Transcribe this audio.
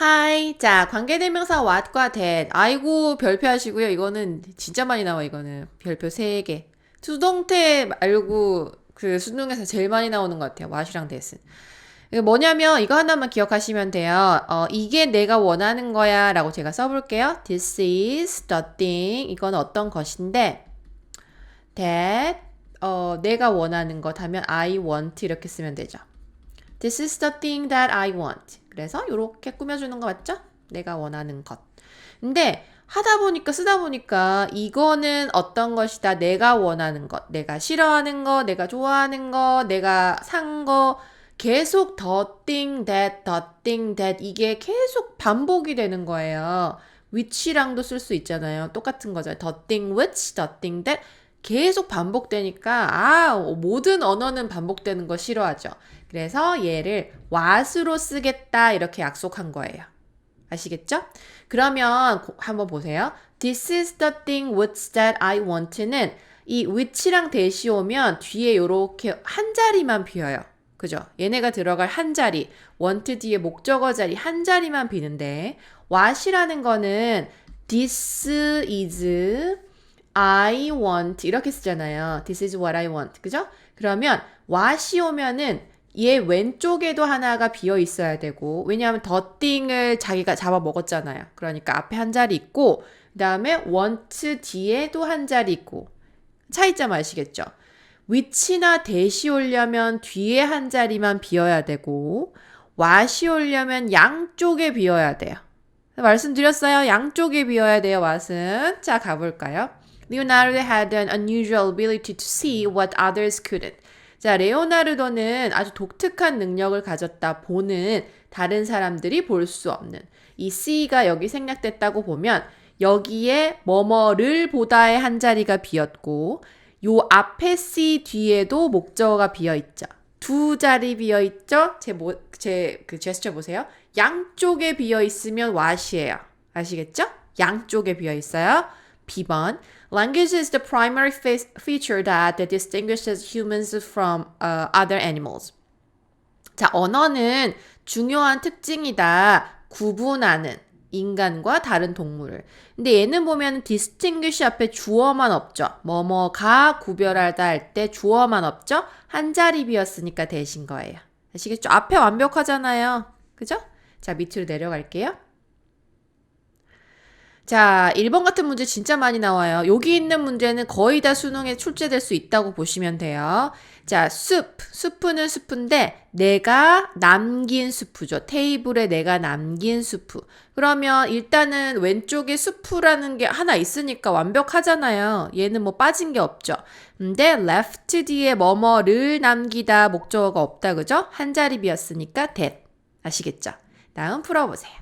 Hi. 자, 관계대명사 what과 that. 아이고, 별표 하시고요. 이거는 진짜 많이 나와, 이거는. 별표 3개. 수동태 말고 그 수능에서 제일 많이 나오는 것 같아요. what이랑 that은. 뭐냐면 이거 하나만 기억하시면 돼요. 어, 이게 내가 원하는 거야 라고 제가 써볼게요. This is the thing. 이건 어떤 것인데 that 어, 내가 원하는 것 하면 I want 이렇게 쓰면 되죠. This is the thing that I want. 그래서 이렇게 꾸며주는 거 맞죠? 내가 원하는 것. 근데 하다 보니까 쓰다 보니까 이거는 어떤 것이다. 내가 원하는 것, 내가 싫어하는 거, 내가 좋아하는 거, 내가 산 거. 계속 the thing that, the thing that 이게 계속 반복이 되는 거예요. which랑도 쓸 수 있잖아요. 똑같은 거죠. the thing which, the thing that 계속 반복되니까 아 모든 언어는 반복되는 거 싫어하죠. 그래서 얘를 what으로 쓰겠다 이렇게 약속한 거예요. 아시겠죠? 그러면 고- 한번 보세요. This is the thing which that I want는 이 which랑 대시 오면 뒤에 이렇게 한 자리만 비어요. 그죠? 얘네가 들어갈 한 자리, want 뒤에 목적어 자리 한 자리만 비는데 what이라는 거는 this is I want 이렇게 쓰잖아요. This is what I want. 그죠? 그러면 what이 오면은 얘 왼쪽에도 하나가 비어 있어야 되고 왜냐하면 the thing을 자기가 잡아 먹었잖아요. 그러니까 앞에 한 자리 있고 그다음에 want 뒤에도 한 자리 있고 차이점 아시겠죠? which나 that이 오려면 뒤에 한 자리만 비어야 되고 what이 오려면 양쪽에 비어야 돼요. 말씀드렸어요. 양쪽에 비어야 돼요. what은. 자, 가볼까요? Leonardo had an unusual ability to see what others couldn't. 자, 레오나르도는 아주 독특한 능력을 가졌다. 보는 다른 사람들이 볼 수 없는. 이 C가 여기 생략됐다고 보면 여기에 뭐뭐를 보다의 한 자리가 비었고 요 앞에 C 뒤에도 목적어가 비어 있죠. 두 자리 비어 있죠? 제 모, 제 그 제스처 보세요. 양쪽에 비어 있으면 what이에요. 아시겠죠? 양쪽에 비어 있어요. B번 Language is the primary fe- feature that distinguishes humans from uh, other animals. 자, 언어는 중요한 특징이다. 구분하는 인간과 다른 동물을. 근데 얘는 보면 distinguish 앞에 주어만 없죠. 뭐뭐가 구별하다 할 때 주어만 없죠. 한 자리 비었으니까 대신 거예요. 아시겠죠? 앞에 완벽하잖아요. 그죠? 자, 밑으로 내려갈게요. 자, 1번 같은 문제 진짜 많이 나와요. 여기 있는 문제는 거의 다 수능에 출제될 수 있다고 보시면 돼요. 자, 숲. 숲은 숲인데 내가 남긴 숲이죠. 테이블에 내가 남긴 숲. 그러면 일단은 왼쪽에 숲이라는 게 하나 있으니까 완벽하잖아요. 얘는 뭐 빠진 게 없죠. 근데 left 뒤에 뭐뭐를 남기다 목적어가 없다 그죠? 한 자리 비었으니까 that. 아시겠죠? 다음 풀어보세요.